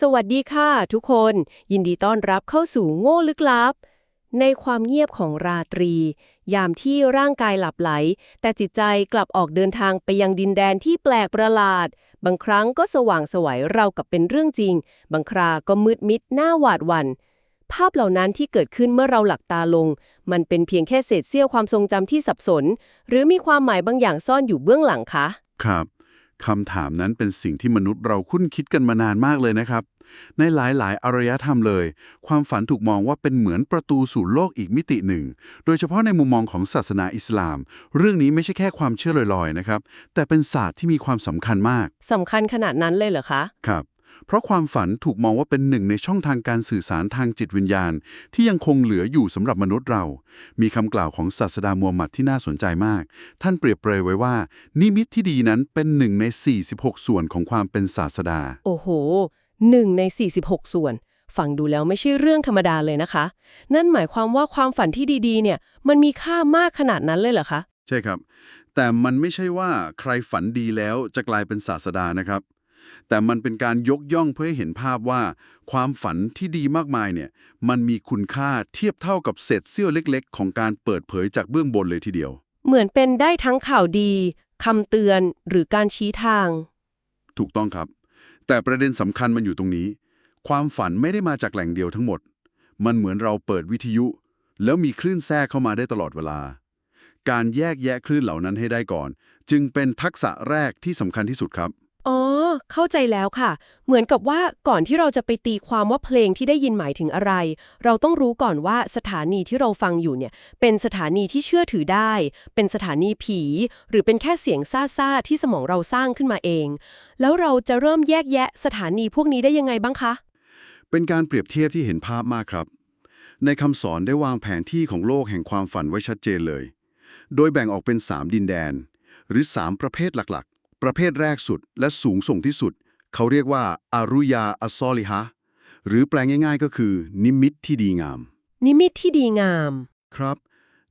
สวัสดีค่ะทุกคน ยินดีต้อนรับเข้าสู่โง่ลึกลับ ในความเงียบของราตรี ยามที่ร่างกายหลับไหล แต่จิตใจกลับออกเดินทางไปยังดินแดนที่แปลกประหลาด บางครั้งก็สว่างสวัยเรากับเป็นเรื่องจริง บางคราก็มืดมิดหน้าหวาดหวัน่นภาพเหล่านั้นที่เกิดขึ้นเมื่อเราหลับตาลง มันเป็นเพียงแค่เศษเสี้ยวความทรงจำที่สับสน หรือมีความหมายบางอย่างซ่อนอยู่เบื้องหลังคะ ครับ คำถามนั้นเป็นสิ่งที่มนุษย์เราคุ้นคิดกันมานานมากเลยนะครับ ในหลายๆ อารยธรรมเลย ความฝันถูกมองว่าเป็นเหมือนประตูสู่โลกอีกมิติหนึ่ง โดยเฉพาะในมุมมองของศาสนาอิสลาม เรื่องนี้ไม่ใช่แค่ความเชื่อลอยๆนะครับ แต่เป็นศาสตร์ที่มีความสำคัญมาก สำคัญขนาดนั้นเลยเหรอคะ ครับ เพราะความฝันถูกมองว่าเป็นหนึ่งในช่องทางการสื่อสารทางจิตวิญญาณ ที่ยังคงเหลืออยู่สำหรับมนุษย์เรา มีคำกล่าวของศาสดามูฮัมหมัดที่น่าสนใจมาก ท่านเปรียบเปรยไว้ว่า นิมิตที่ดีนั้นเป็นหนึ่งใน 46 ส่วนของความเป็นศาสดา โอ้โหหนึ่งใน 46 ส่วน ฟังดูแล้วไม่ใช่เรื่องธรรมดาเลยนะคะ นั่นหมายความว่าความฝันที่ดีๆ เนี่ย มันมีค่ามากขนาดนั้นเลยเหรอคะ ใช่ครับ แต่มันไม่ใช่ว่าใครฝันดีแล้วจะกลายเป็นศาสดานะครับ แต่มันเป็นการยกย่องเพื่อให้เห็นภาพว่า ความฝันที่ดีมากมายเนี่ย มันมีคุณค่าเทียบเท่ากับเศษเสี้ยวเล็ก ๆ ของการเปิดเผยจากเบื้องบนเลยทีเดียว เหมือนเป็นได้ทั้งข่าวดีคำเตือนหรือการชี้ทาง ถูกต้องครับ แต่ประเด็นสำคัญมันอยู่ตรงนี้ ความฝันไม่ได้มาจากแหล่งเดียวทั้งหมด มันเหมือนเราเปิดวิทยุ แล้วมีคลื่นแทรกเข้ามาได้ตลอดเวลา การแยกแยะคลื่นเหล่านั้นให้ได้ก่อน จึงเป็นทักษะแรกที่สำคัญที่สุดครับ อ๋อ เข้าใจแล้วค่ะ เหมือนกับว่าก่อนที่เราจะไปตีความว่าเพลงที่ได้ยินหมายถึงอะไร เราต้องรู้ก่อนว่าสถานีที่เราฟังอยู่เนี่ย เป็นสถานีที่เชื่อถือได้ เป็นสถานีผี หรือเป็นแค่เสียงซ่าๆที่สมองเราสร้างขึ้นมาเอง แล้วเราจะเริ่มแยกแยะสถานีพวกนี้ได้ยังไงบ้างคะ เป็นการเปรียบเทียบที่เห็นภาพมากครับ ในคำสอนได้วางแผนที่ของโลกแห่งความฝันไว้ชัดเจนเลย โดยแบ่งออกเป็น 3 ดินแดน หรือ 3 ประเภทหลัก ประเภทแรกสุดและสูงส่งที่สุด เขาเรียกว่าอารุยาอัสซอลิฮะหรือแปลง่ายๆก็คือ นิมิตที่ดีงาม นิมิตที่ดีงาม ครับ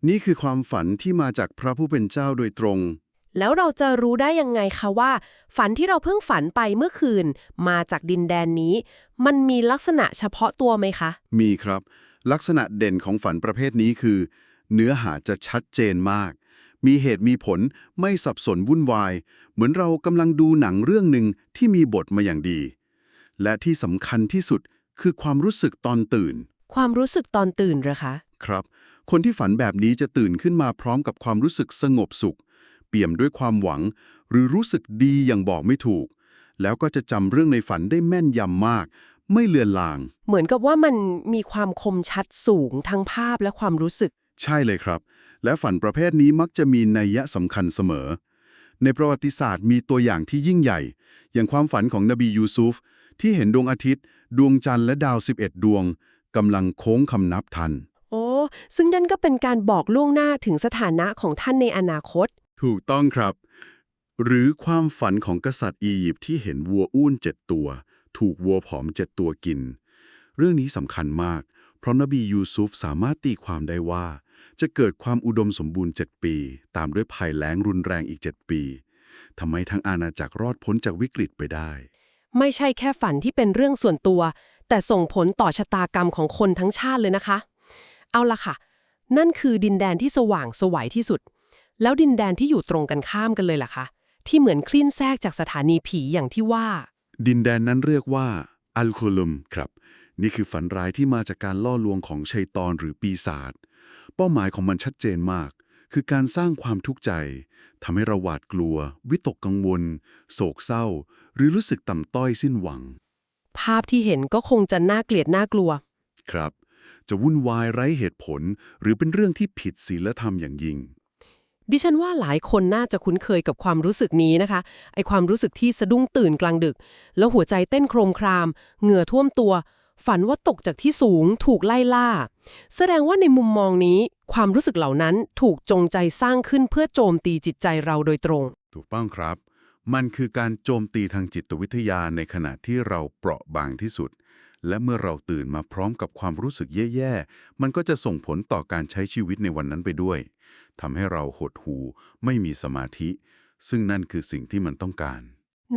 นี่คือความฝันที่มาจากพระผู้เป็นเจ้าโดยตรง แล้วเราจะรู้ได้ยังไงคะว่า ฝันที่เราเพิ่งฝันไปเมื่อคืน มาจากดินแดนนี้ มันมีลักษณะเฉพาะตัวไหมคะ มีครับ ลักษณะเด่นของฝันประเภทนี้คือ เนื้อหาจะชัดเจนมาก มีเหตุมีผล ไม่สับสนวุ่นวาย เหมือนเรากำลังดูหนังเรื่องหนึ่งที่มีบทมาอย่างดี และที่สำคัญที่สุดคือความรู้สึกตอนตื่น ความรู้สึกตอนตื่นเหรอคะ ครับ คนที่ฝันแบบนี้จะตื่นขึ้นมาพร้อมกับความรู้สึกสงบสุข เปี่ยมด้วยความหวัง หรือรู้สึกดีอย่างบอกไม่ถูก แล้วก็จะจำเรื่องในฝันได้แม่นยำมาก ไม่เลือนลาง เหมือนกับว่ามันมีความคมชัดสูงทั้งภาพและความรู้สึก ใช่เลยครับ และฝันประเภทนี้มักจะมีนัยยะสำคัญเสมอ ในประวัติศาสตร์มีตัวอย่างที่ยิ่งใหญ่ อย่างความฝันของนบียูซุฟที่เห็นดวงอาทิตย์ ดวงจันทร์และดาว 11 ดวงกำลังโค้งคำนับทัน โอ้ ซึ่งนั่นก็เป็นการบอกล่วงหน้าถึงสถานะของท่านในอนาคต ถูกต้องครับ หรือความฝันของกษัตริย์อียิปต์ที่เห็นวัวอ้วนเจ็ดตัว ถูกวัวผอมเจ็ดตัวกิน เรื่องนี้สำคัญมาก เพราะนบียูซุฟสามารถตีความได้ว่า จะเกิดความอุดมสมบูรณ์ 7 ปี ตามด้วยภัยแล้งรุนแรงอีก 7 ปีทำให้ทั้งอาณาจักรรอดพ้นจากวิกฤตไปได้ ไม่ใช่แค่ฝันที่เป็นเรื่องส่วนตัว แต่ส่งผลต่อชะตากรรมของคนทั้งชาติเลยนะคะ เอาละค่ะ นั่นคือดินแดนที่สว่างสวัยที่สุด แล้วดินแดนที่อยู่ตรงกันข้ามกันเลยล่ะคะที่เหมือนคลื่นแทรกจากสถานีผีอย่างที่ว่า ดินแดนนั้นเรียกว่าอัลโคลุมครับ นี่คือฝันร้ายที่มาจากการล่อลวงของชัยตอนหรือปีศาจ เป้าหมายของมันชัดเจนมาก คือการสร้างความทุกข์ใจทำให้เราหวาดกลัว วิตกกังวล โศกเศร้า หรือรู้สึกต่ำต้อยสิ้นหวัง ภาพที่เห็นก็คงจะน่าเกลียดน่ากลัว ครับ จะวุ่นวายไร้เหตุผล หรือเป็นเรื่องที่ผิดศีลธรรมอย่างยิ่งดิฉันว่าหลายคนน่าจะคุ้นเคยกับความรู้สึกนี้นะคะ ไอความรู้สึกที่สะดุ้งตื่นกลางดึก แล้วหัวใจเต้นโครมคราม เหงื่อท่วมตัว ฝันว่าตกจากที่สูงถูกไล่ล่า แสดงว่าในมุมมองนี้ ความรู้สึกเหล่านั้นถูกจงใจสร้างขึ้นเพื่อโจมตีจิตใจเราโดยตรง ถูกต้องครับ มันคือการโจมตีทางจิตวิทยาในขณะที่เราเปราะบางที่สุด และเมื่อเราตื่นมาพร้อมกับความรู้สึกแย่ๆ มันก็จะส่งผลต่อการใช้ชีวิตในวันนั้นไปด้วยทำให้เราหดหู่ไม่มีสมาธิ ซึ่งนั่นคือสิ่งที่มันต้องการ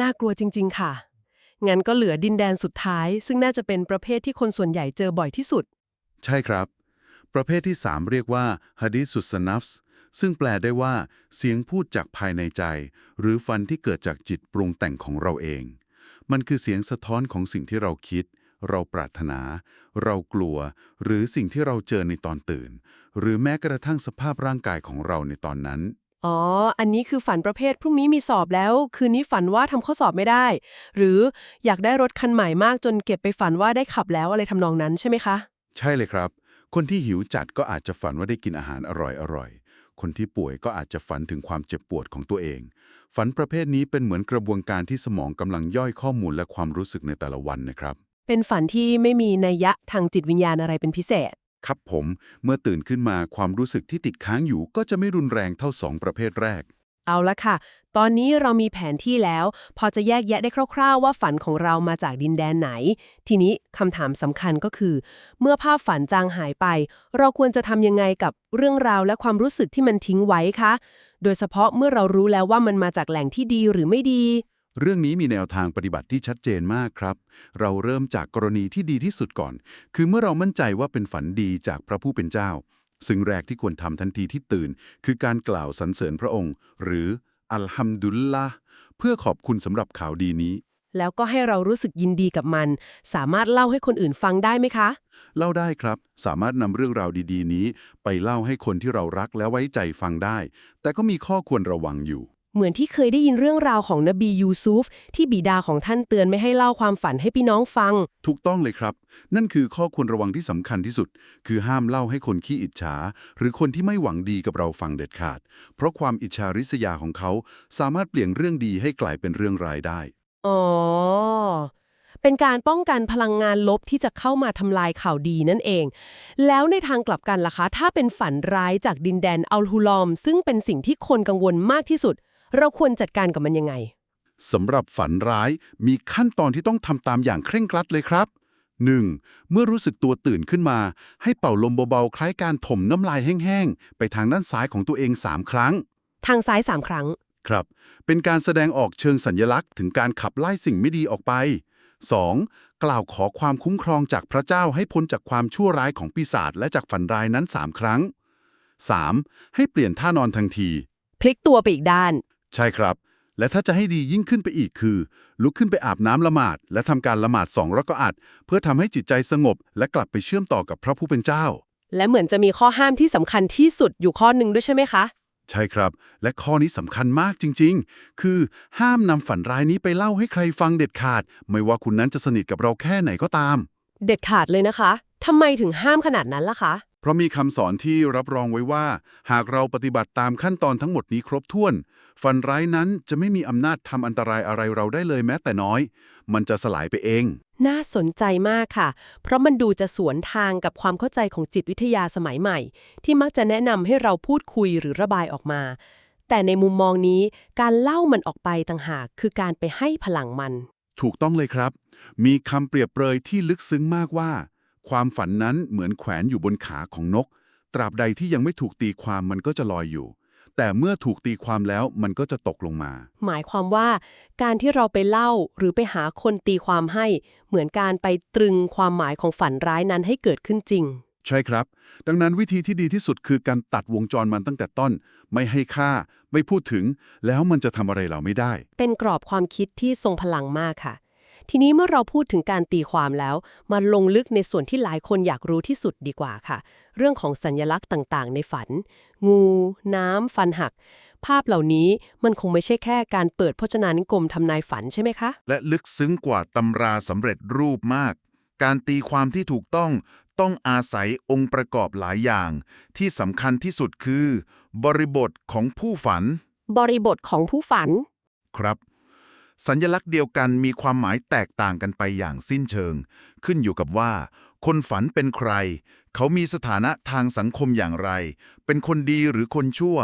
น่ากลัวจริง ๆ ค่ะ งั้นก็เหลือดินแดนสุดท้าย ซึ่งน่าจะเป็นประเภทที่คนส่วนใหญ่เจอบ่อยที่สุด ใช่ครับ ประเภทที่ 3 เรียกว่าฮะดิสุสนัฟส์ซึ่งแปลได้ว่า เสียงพูดจากภายในใจ หรือฟันที่เกิดจากจิตปรุงแต่งของเราเอง มันคือเสียงสะท้อนของสิ่งที่เราคิด เราปรารถนา เรากลัว หรือสิ่งที่เราเจอในตอนตื่น หรือแม้กระทั่งสภาพร่างกายของเราในตอนนั้น อ๋อ อันนี้คือฝันประเภทพรุ่งนี้มีสอบแล้ว คืนนี้ฝันว่าทำข้อสอบไม่ได้ หรืออยากได้รถคันใหม่มากจนเก็บไปฝันว่าได้ขับแล้วอะไรทำนองนั้นใช่ไหมคะ ใช่เลยครับ คนที่หิวจัดก็อาจจะฝันว่าได้กินอาหารอร่อยๆ คนที่ป่วยก็อาจจะฝันถึงความเจ็บปวดของตัวเอง ฝันประเภทนี้เป็นเหมือนกระบวนการที่สมองกำลังย่อยข้อมูลและความรู้สึกในแต่ละวันนะครับ เป็นฝันที่ไม่มีนัยยะทางจิตวิญญาณอะไรเป็นพิเศษ ครับผม เมื่อตื่นขึ้นมาความรู้สึกที่ติดค้างอยู่ก็จะไม่รุนแรงเท่าสองประเภทแรก เอาละค่ะ ตอนนี้เรามีแผนที่แล้ว พอจะแยกแยะได้คร่าว ๆ ว่าฝันของเรามาจากดินแดนไหน ทีนี้คำถามสำคัญก็คือ เมื่อภาพฝันจางหายไป เราควรจะทำยังไงกับเรื่องราวและความรู้สึกที่มันทิ้งไว้คะ โดยเฉพาะเมื่อเรารู้แล้วว่ามันมาจากแหล่งที่ดีหรือไม่ดี เรื่องนี้มีแนวทางปฏิบัติที่ชัดเจนมากครับ เราเริ่มจากกรณีที่ดีที่สุดก่อน คือเมื่อเรามั่นใจว่าเป็นฝันดีจากพระผู้เป็นเจ้า สิ่งแรกที่ควรทำทันทีที่ตื่น คือการกล่าวสรรเสริญพระองค์ หรืออัลฮัมดุลละเพื่อขอบคุณสำหรับข่าวดีนี้ แล้วก็ให้เรารู้สึกยินดีกับมัน สามารถเล่าให้คนอื่นฟังได้ไหมคะ เล่าได้ครับ สามารถนำเรื่องราวดี ๆ นี้ ไปเล่าให้คนที่เรารักและไว้ใจฟังได้ แต่ก็มีข้อควรระวังอยู่ เหมือนที่เคยได้ยินเรื่องราวของนบียูซุฟที่บิดาของท่านเตือนไม่ให้เล่าความฝันให้พี่น้องฟัง ถูกต้องเลยครับ นั่นคือข้อควรระวังที่สำคัญที่สุด คือห้ามเล่าให้คนขี้อิจฉา หรือคนที่ไม่หวังดีกับเราฟังเด็ดขาด เพราะความอิจฉาริษยาของเขา สามารถเปลี่ยนเรื่องดีให้กลายเป็นเรื่องร้ายได้ อ๋อ เป็นการป้องกันพลังงานลบที่จะเข้ามาทำลายข่าวดีนั่นเอง แล้วในทางกลับกันล่ะคะ ถ้าเป็นฝันร้ายจากดินแดนอัลฮุลอม ซึ่งเป็นสิ่งที่คนกังวลมากที่สุด เราควรจัดการกับมันยังไงสำหรับฝันร้ายมีขั้นตอนที่ต้องทำตามอย่างเคร่งครัดเลยครับ 1. เมื่อรู้สึกตัวตื่นขึ้นมา ให้เป่าลมเบาๆ คล้ายการถมน้ำลายแห้งๆ ไปทางด้านซ้ายของตัวเอง 3 ครั้ง ทางซ้ายสามครั้ง ครับ เป็นการแสดงออกเชิงสัญญลักษณ์ถึงการขับไล่สิ่งไม่ดีออกไป 2. กล่าวขอความคุ้มครองจากพระเจ้าให้พ้นจากความชั่วร้ายของปีศาจและจากฝันร้ายนั้น 3 ครั้ง 3. ให้เปลี่ยนท่านอนทันที พลิกตัวไปอีกด้าน ใช่ครับ และถ้าจะให้ดียิ่งขึ้นไปอีกคือ ลุกขึ้นไปอาบน้ำละหมาด และทำการละหมาดสองรักอัดเพื่อทำให้จิตใจสงบ และกลับไปเชื่อมต่อกับพระผู้เป็นเจ้า และเหมือนจะมีข้อห้ามที่สำคัญที่สุดอยู่ข้อหนึ่งด้วยใช่ไหมคะใช่ครับ และข้อนี้สำคัญมากจริง ๆ คือห้ามนำฝันร้ายนี้ไปเล่าให้ใครฟังเด็ดขาด ไม่ว่าคุณนั้นจะสนิทกับเราแค่ไหนก็ตาม เด็ดขาดเลยนะคะทำไมถึงห้ามขนาดนั้นล่ะคะ เพราะมีคำสอนที่รับรองไว้ว่า หากเราปฏิบัติตามขั้นตอนทั้งหมดนี้ครบถ้วน ฝันร้ายนั้นจะไม่มีอำนาจทำอันตรายอะไรเราได้เลยแม้แต่น้อย มันจะสลายไปเอง น่าสนใจมากค่ะ เพราะมันดูจะสวนทางกับความเข้าใจของจิตวิทยาสมัยใหม่ ที่มักจะแนะนำให้เราพูดคุยหรือระบายออกมา แต่ในมุมมองนี้การเล่ามันออกไปต่างหากคือการไปให้พลังมัน ถูกต้องเลยครับ มีคำเปรียบเปรยที่ลึกซึ้งมากว่า ความฝันนั้นเหมือนแขวนอยู่บนขาของนก ตราบใดที่ยังไม่ถูกตีความมันก็จะลอยอยู่ แต่เมื่อถูกตีความแล้วมันก็จะตกลงมา หมายความว่า การที่เราไปเล่าหรือไปหาคนตีความให้ เหมือนการไปตรึงความหมายของฝันร้ายนั้นให้เกิดขึ้นจริง ใช่ครับ ดังนั้นวิธีที่ดีที่สุดคือการตัดวงจรมันตั้งแต่ต้น ไม่ให้ค่า ไม่พูดถึง แล้วมันจะทำอะไรเราไม่ได้ เป็นกรอบความคิดที่ทรงพลังมากค่ะ ทีนี้เมื่อเราพูดถึงการตีความแล้ว มาลงลึกในส่วนที่หลายคนอยากรู้ที่สุดดีกว่าค่ะ เรื่องของสัญญลักษณ์ต่างๆ ในฝัน งู น้ำ ฟันหัก ภาพเหล่านี้มันคงไม่ใช่แค่การเปิดพจนานุกรมทำนายฝันใช่ไหมคะ และลึกซึ้งกว่าตำราสำเร็จรูปมาก การตีความที่ถูกต้องต้องอาศัยองค์ประกอบหลายอย่าง ที่สำคัญที่สุดคือ บริบทของผู้ฝัน บริบทของผู้ฝัน ครับ สัญลักษณ์เดียวกันมีความหมายแตกต่างกันไปอย่างสิ้นเชิง ขึ้นอยู่กับว่า คนฝันเป็นใคร เขามีสถานะทางสังคมอย่างไร เป็นคนดีหรือคนชั่ว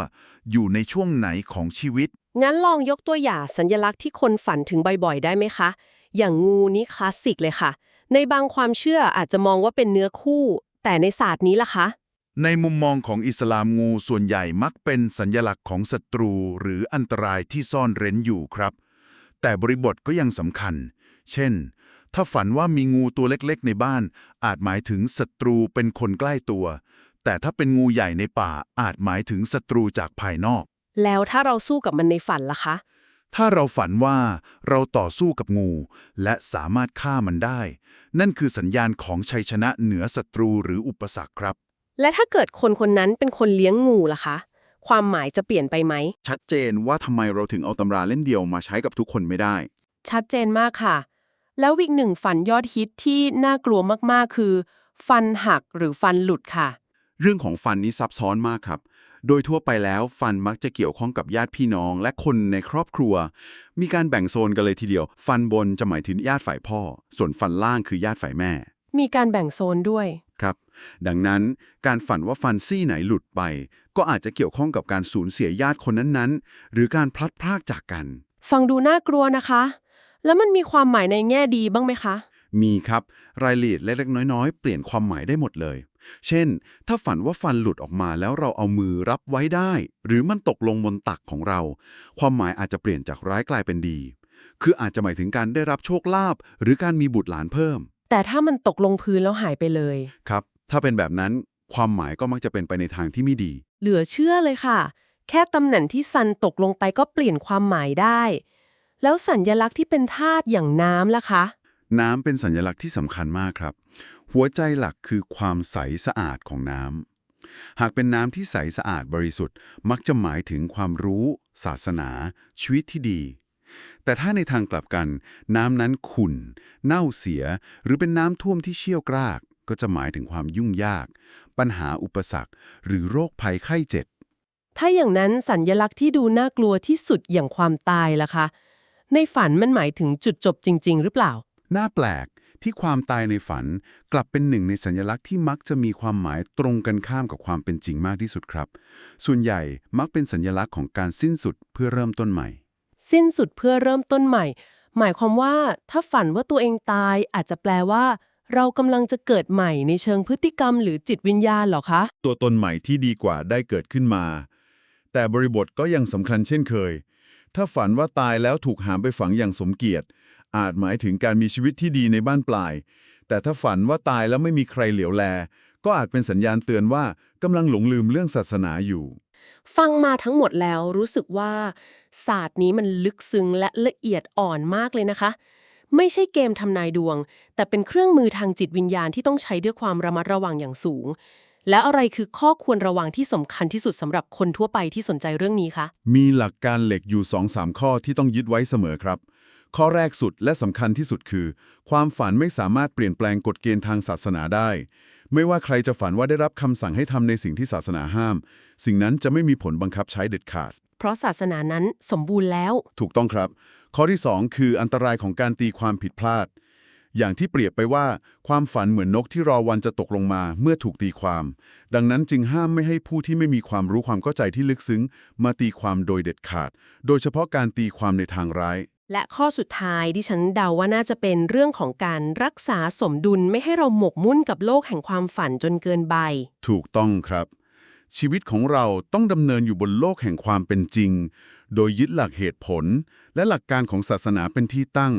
อยู่ในช่วงไหนของชีวิต งั้นลองยกตัวอย่างสัญลักษณ์ที่คนฝันถึงบ่อยๆ ได้ไหมคะ อย่างงูนี้คลาสสิกเลยค่ะ ในบางความเชื่ออาจจะมองว่าเป็นเนื้อคู่ แต่ในศาสตร์นี้ล่ะคะ ในมุมมองของอิสลามงูส่วนใหญ่มักเป็นสัญลักษณ์ของศัตรูหรืออันตรายที่ซ่อนเร้นอยู่ครับ แต่บริบทก็ยังสำคัญ เช่น ถ้าฝันว่ามีงูตัวเล็กๆ ในบ้าน อาจหมายถึงศัตรูเป็นคนใกล้ตัว แต่ถ้าเป็นงูใหญ่ในป่าอาจหมายถึงศัตรูจากภายนอก แล้วถ้าเราสู้กับมันในฝันล่ะคะ ถ้าเราฝันว่าเราต่อสู้กับงู และสามารถฆ่ามันได้ นั่นคือสัญญาณของชัยชนะเหนือศัตรูหรืออุปสรรคครับ และถ้าเกิดคนคนนั้นเป็นคนเลี้ยงงูล่ะคะ ความหมายจะเปลี่ยนไปไหม ชัดเจนว่าทำไมเราถึงเอาตำราเล่มเดียวมาใช้กับทุกคนไม่ได้ ชัดเจนมากค่ะ แล้วอีกหนึ่งฝันยอดฮิตที่น่ากลัวมากๆ คือ ฟันหักหรือฟันหลุดค่ะ เรื่องของฟันนี้ซับซ้อนมากครับ โดยทั่วไปแล้วฟันมักจะเกี่ยวข้องกับญาติพี่น้อง และคนในครอบครัว มีการแบ่งโซนกันเลยทีเดียว ฟันบนจะหมายถึงญาติฝ่ายพ่อ ส่วนฟันล่างคือญาติฝ่ายแม่ มีการแบ่งโซนด้วย ครับ ดังนั้นการฝันว่าฟันซี่ไหนหลุดไป ก็อาจจะเกี่ยวข้องกับการสูญเสียญาติคนนั้นๆ หรือการพลัดพรากจากกัน ฟังดูน่ากลัวนะคะ แล้วมันมีความหมายในแง่ดีบ้างไหมคะ มีครับ รายละเอียดเล็กๆน้อยๆ เปลี่ยนความหมายได้หมดเลย เช่น ถ้าฝันว่าฟันหลุดออกมาแล้วเราเอามือรับไว้ได้ หรือมันตกลงบนตักของเรา ความหมายอาจจะเปลี่ยนจากร้ายกลายเป็นดี คืออาจจะหมายถึงการได้รับโชคลาภหรือการมีบุตรหลานเพิ่ม แต่ถ้ามันตกลงพื้นแล้วหายไปเลย ครับ ถ้าเป็นแบบนั้น ความหมายก็มักจะเป็นไปในทางที่ไม่ดี เหลือเชื่อเลยค่ะ แค่ตำแหน่งที่ซันตกลงไปก็เปลี่ยนความหมายได้ แล้วสัญญลักษณ์ที่เป็นธาตุอย่างน้ำล่ะคะ น้ำเป็นสัญลักษณ์ที่สำคัญมากครับ หัวใจหลักคือความใสสะอาดของน้ำหากเป็นน้ำที่ใสสะอาดบริสุทธิ์ มักจะหมายถึงความรู้ ศาสนา ชีวิตที่ดี แต่ถ้าในทางกลับกัน น้ำนั้นขุ่น เน่าเสีย หรือเป็นน้ำท่วมที่เชี่ยวกราก ก็จะหมายถึงความยุ่งยาก ปัญหาอุปสรรค หรือโรคภัยไข้เจ็บ ถ้าอย่างนั้นสัญญลักษณ์ที่ดูน่ากลัวที่สุดอย่างความตายล่ะคะ ในฝันมันหมายถึงจุดจบจริง ๆ หรือเปล่า น่าแปลกที่ความตายในฝันกลับเป็นหนึ่งในสัญลักษณ์ที่มักจะมีความหมายตรงกันข้ามกับความเป็นจริงมากที่สุดครับ ส่วนใหญ่มักเป็นสัญลักษณ์ของการสิ้นสุดเพื่อเริ่มต้นใหม่ สิ้นสุดเพื่อเริ่มต้นใหม่ หมายความว่าถ้าฝันว่าตัวเองตายอาจจะแปลว่า เรากำลังจะเกิดใหม่ในเชิงพฤติกรรมหรือจิตวิญญาณเหรอคะ ตัวตนใหม่ที่ดีกว่าได้เกิดขึ้นมา แต่บริบทก็ยังสำคัญเช่นเคย ถ้าฝันว่าตายแล้วถูกหามไปฝังอย่างสมเกียรติ อาจหมายถึงการมีชีวิตที่ดีในบ้านปลาย แต่ถ้าฝันว่าตายแล้วไม่มีใครเหลียวแล ก็อาจเป็นสัญญาณเตือนว่ากำลังหลงลืมเรื่องศาสนาอยู่ ฟังมาทั้งหมดแล้วรู้สึกว่า ศาสตร์นี้มันลึกซึ้งและละเอียดอ่อนมากเลยนะคะ ไม่ใช่เกมทำนายดวง แต่เป็นเครื่องมือทางจิตวิญญาณที่ต้องใช้ด้วยความระมัดระวังอย่างสูง และอะไรคือข้อควรระวังที่สำคัญที่สุดสำหรับคนทั่วไปที่สนใจเรื่องนี้คะ มีหลักการเหล็กอยู่ 2-3 ข้อที่ต้องยึดไว้เสมอครับ ข้อแรกสุดและสำคัญที่สุดคือ ความฝันไม่สามารถเปลี่ยนแปลงกฎเกณฑ์ทางศาสนาได้ ไม่ว่าใครจะฝันว่าได้รับคำสั่งให้ทำในสิ่งที่ศาสนาห้าม สิ่งนั้นจะไม่มีผลบังคับใช้เด็ดขาด เพราะศาสนานั้นสมบูรณ์แล้ว ถูกต้องครับ ข้อที่ 2 คืออันตรายของการตีความผิดพลาด อย่างที่เปรียบไปว่า ความฝันเหมือนนกที่รอวันจะตกลงมาเมื่อถูกตีความ ดังนั้นจึงห้ามไม่ให้ผู้ที่ไม่มีความรู้ความเข้าใจที่ลึกซึ้ง มาตีความโดยเด็ดขาด โดยเฉพาะการตีความในทางร้าย และข้อสุดท้ายที่ฉันเดาว่าน่าจะเป็นเรื่องของการรักษาสมดุลไม่ให้เราหมกมุ่นกับโลกแห่งความฝันจนเกินไปถูกต้องครับชีวิตของเราต้องดำเนินอยู่บนโลกแห่งความเป็นจริง โดยยึดหลักเหตุผล และหลักการของศาสนาเป็นที่ตั้ง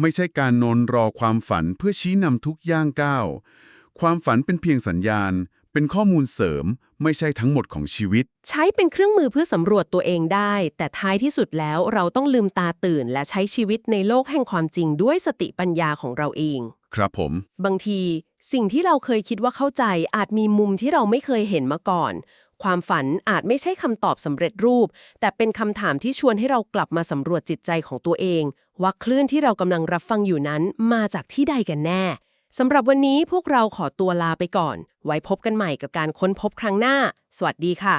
ไม่ใช่การนอนรอความฝันเพื่อชี้นำทุกย่างก้าว ความฝันเป็นเพียงสัญญาณ เป็นข้อมูลเสริม ไม่ใช่ทั้งหมดของชีวิต ใช้เป็นเครื่องมือเพื่อสำรวจตัวเองได้ แต่ท้ายที่สุดแล้วเราต้องลืมตาตื่น และใช้ชีวิตในโลกแห่งความจริงด้วยสติปัญญาของเราเอง ครับผม บางที สิ่งที่เราเคยคิดว่าเข้าใจอาจมีมุมที่เราไม่เคยเห็นมาก่อน ความฝันอาจไม่ใช่คำตอบสำเร็จรูป แต่เป็นคำถามที่ชวนให้เรากลับมาสำรวจจิตใจของตัวเอง ว่าคลื่นที่เรากำลังรับฟังอยู่นั้นมาจากที่ใดกันแน่สำหรับวันนี้พวกเราขอตัวลาไปก่อน ไว้พบกันใหม่กับการค้นพบครั้งหน้า สวัสดีค่ะ